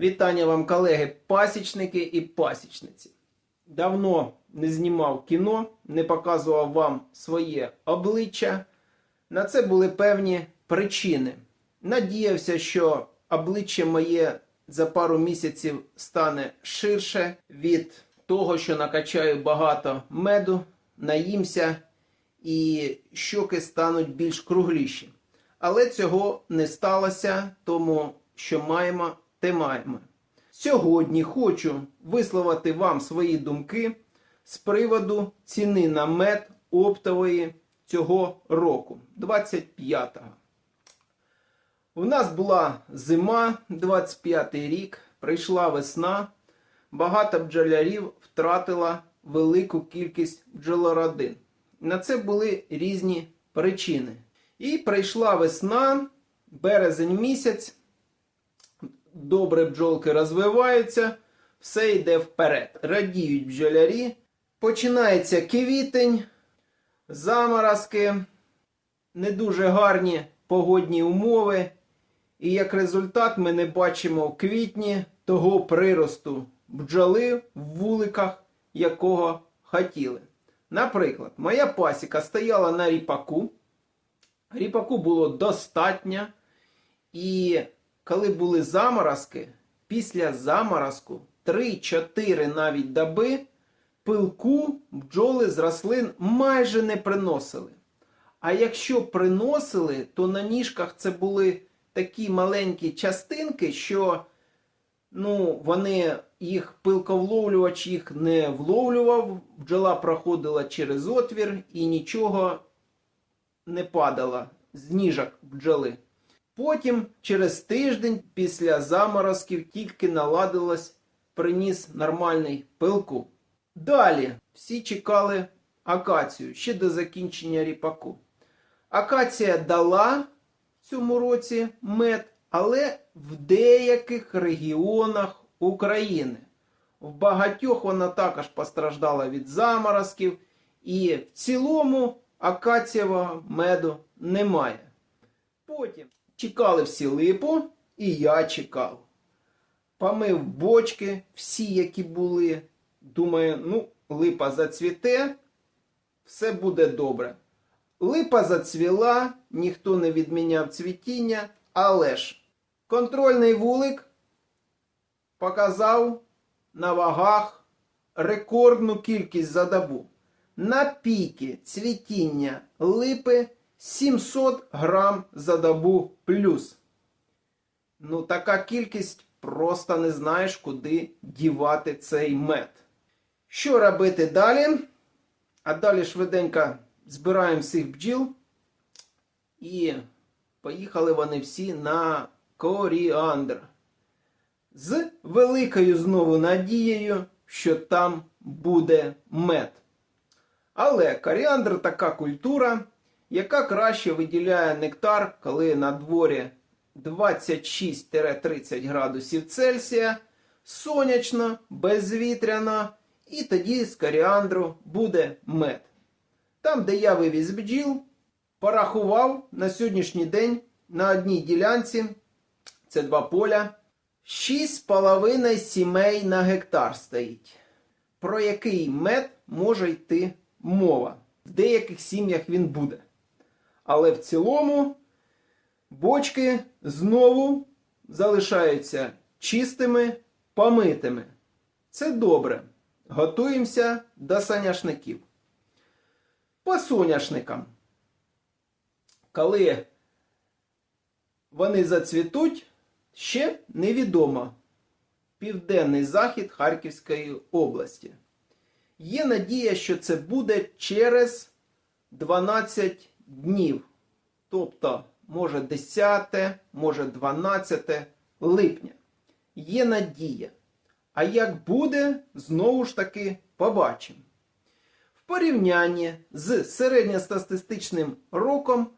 Вітання вам, колеги, пасічники і пасічниці. Давно не знімав кіно, не показував вам своє обличчя. На це були певні причини. Надіявся, що обличчя моє за пару місяців стане ширше від того, що накачаю багато меду, наїмся і щоки стануть більш кругліші. Але цього не сталося, тому що маємо, те. Сьогодні хочу висловити вам свої думки з приводу ціни на мед оптової цього року, 25-го. У нас була зима, 25-й рік, прийшла весна, багато бджолярів втратила велику кількість бджолородин. На це були різні причини. І прийшла весна, березень місяць, добре бджолки розвиваються, все йде вперед. Радіють бджолярі. Починається квітень, заморозки, не дуже гарні погодні умови. І як результат ми не бачимо в квітні того приросту бджоли в вуликах, якого хотіли. Наприклад, моя пасіка стояла на ріпаку. Ріпаку було достатньо. І коли були заморозки, після заморозку 3-4 навіть доби пилку бджоли з рослин майже не приносили. А якщо приносили, то на ніжках це були такі маленькі частинки, що ну, вони їх пилковловлювач їх не вловлював, бджола проходила через отвір і нічого не падало з ніжок бджоли. Потім, через тиждень після заморозків, тільки наладилось, приніс нормальний пилку. Далі всі чекали акацію ще до закінчення ріпаку. Акація дала в цьому році мед, але в деяких регіонах України. В багатьох вона також постраждала від заморозків, і в цілому акацієвого меду немає. Потім чекали всі липу, і я чекав. Помив бочки, всі, які були. Думаю, ну, липа зацвіте, все буде добре. Липа зацвіла, ніхто не відміняв цвітіння, але ж контрольний вулик показав на вагах рекордну кількість за добу. На піки цвітіння липи 700 грам за добу плюс. Ну, така кількість просто не знаєш, куди дівати цей мед. Що робити далі? А далі швиденько збираємо всіх бджіл. І поїхали вони всі на коріандр. З великою знову надією, що там буде мед. Але коріандр така культура, яка краще виділяє нектар, коли на дворі 26-30 градусів Цельсія, сонячно, безвітряно, і тоді з коріандру буде мед. Там, де я вивіз бджіл, порахував на сьогоднішній день на одній ділянці, це два поля, 6,5 сімей на гектар стоїть. Про який мед може йти мова? В деяких сім'ях він буде. Але в цілому бочки знову залишаються чистими, помитими. Це добре. Готуємося до соняшників. По соняшникам. Коли вони зацвітуть, ще невідомо. Південний захід Харківської області. Є надія, що це буде через 12 днів. Тобто, може 10, може 12 липня. Є надія. А як буде, знову ж таки побачимо. В порівнянні з середньостатистичним роком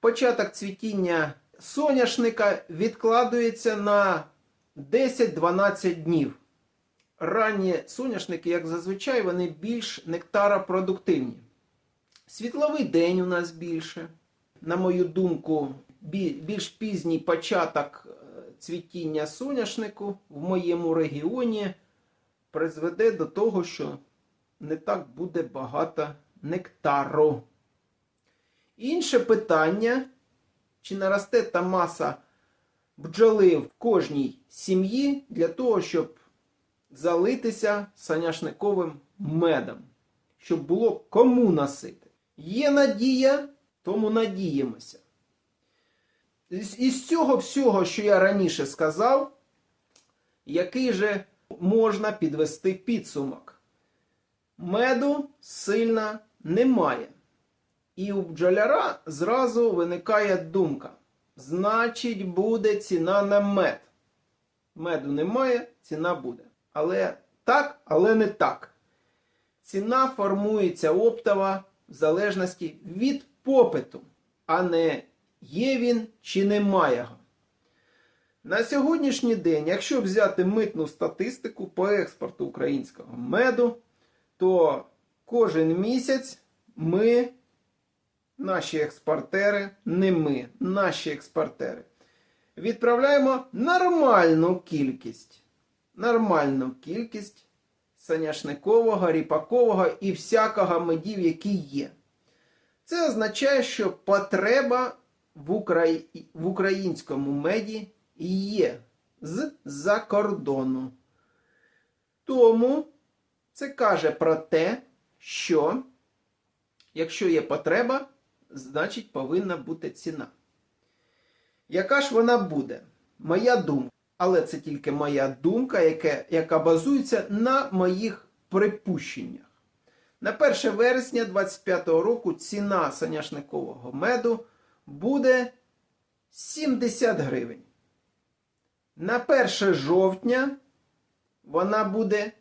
початок цвітіння соняшника відкладується на 10-12 днів. Ранні соняшники, як зазвичай, вони більш нектаропродуктивні. Світловий день у нас більше. На мою думку, більш пізній початок е, цвітіння соняшнику в моєму регіоні призведе до того, що не так буде багато нектару. Інше питання, чи наросте та маса бджоли в кожній сім'ї для того, щоб залитися соняшниковим медом, щоб було кому носити. Є надія, тому надіємося. Із, цього всього, що я раніше сказав, який же можна підвести підсумок? Меду сильно немає. І у бджоляра зразу виникає думка. Значить, буде ціна на мед. Меду немає, ціна буде. Але так, але не так. Ціна формується оптова в залежності від попиту, а не є він чи немає його. На сьогоднішній день, якщо взяти митну статистику по експорту українського меду, то кожен місяць ми, наші експортери, не ми, наші експортери, відправляємо нормальну кількість, нормальну кількість соняшникового, ріпакового і всякого медів, які є. Це означає, що потреба в, Украї... в українському меді є з-за кордону. Тому це каже про те, що якщо є потреба, значить повинна бути ціна. Яка ж вона буде? Моя думка. Але це тільки моя думка, яка, яка базується на моїх припущеннях. На 1 вересня 2025 року ціна соняшникового меду буде 70 гривень. На 1 жовтня вона буде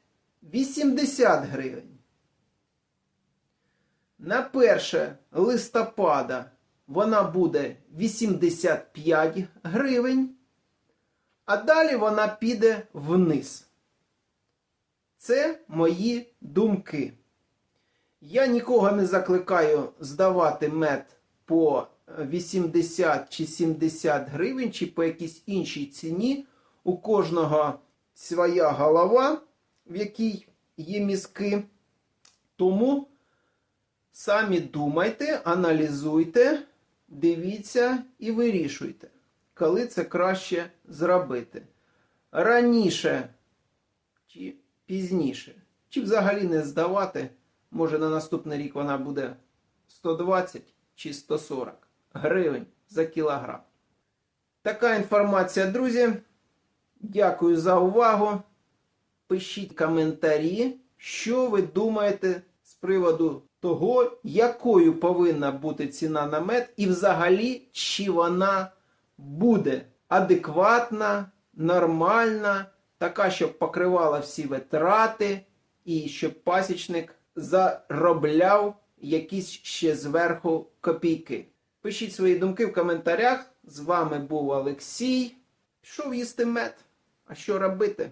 80 гривень. На 1 листопада вона буде 85 гривень. А далі вона піде вниз. Це мої думки. Я нікого не закликаю здавати мед по 80 чи 70 гривень, чи по якійсь іншій ціні. У кожного своя голова, в якій є мізки. Тому самі думайте, аналізуйте, дивіться і вирішуйте коли це краще зробити. Раніше чи пізніше, чи взагалі не здавати, може на наступний рік вона буде 120 чи 140 гривень за кілограм. Така інформація, друзі. Дякую за увагу. Пишіть коментарі, що ви думаєте з приводу того, якою повинна бути ціна на мед, і взагалі, чи вона буде адекватна, нормальна, така, щоб покривала всі витрати, і щоб пасічник заробляв якісь ще зверху копійки. Пишіть свої думки в коментарях. З вами був Олексій. Пішов їсти мед. А що робити?